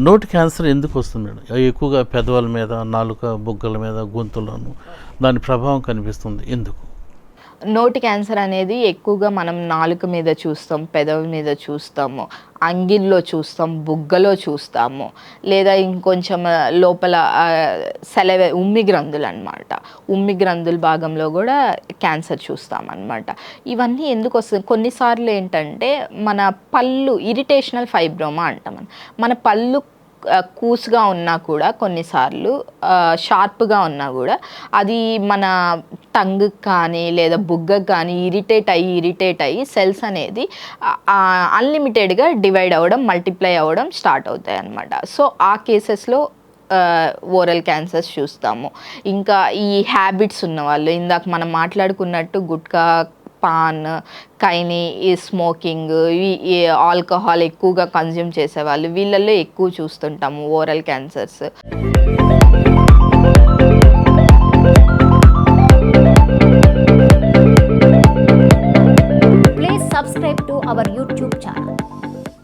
నోటి క్యాన్సర్ ఎందుకు వస్తుంది మేడం ఎక్కువగా పెదవుల మీద నాలుక బుగ్గల మీద గొంతులను దాని ప్రభావం కనిపిస్తుంది. ఎందుకు? నోటి క్యాన్సర్ అనేది ఎక్కువగా మనం నాలుక మీద చూస్తాం పెదవి మీద చూస్తాము అంగిల్లో చూస్తాం బుగ్గలో చూస్తాము లేదా ఇంకొంచెం లోపల సెలవే ఉమ్మి గ్రంథులు అనమాట ఉమ్మి గ్రంథుల భాగంలో కూడా క్యాన్సర్ చూస్తాం ఇవన్నీ ఎందుకు వస్తుంది కొన్నిసార్లు ఏంటంటే మన పళ్ళు ఇరిటేషనల్ ఫైబ్రోమా అంటాం మన పళ్ళు కూస్గా ఉన్నా కూడా కొన్నిసార్లు షార్ప్గా ఉన్నా కూడా అది మన టంగ్ కానీ లేదా బుగ్గకు కానీ ఇరిటేట్ అయ్యి ఇరిటేట్ అయ్యి సెల్స్ అనేది అన్లిమిటెడ్గా డివైడ్ అవ్వడం మల్టిప్లై అవ్వడం స్టార్ట్ అవుతాయి అన్నమాట సో ఆ కేసెస్లో ఓరల్ క్యాన్సర్స్ చూస్తాము. ఇంకా ఈ హ్యాబిట్స్ ఉన్న వాళ్ళు ఇందాక మనం మాట్లాడుకున్నట్టు గుట్కా పాన్ కైని ఈ స్మోకింగ్ ఈ ఆల్కహాల్ ఎక్కువగా కన్జ్యూమ్ చేసేవాళ్ళు. వీళ్ళల్లో ఎక్కువ చూస్తుంటాము oral cancers. Please subscribe to our YouTube channel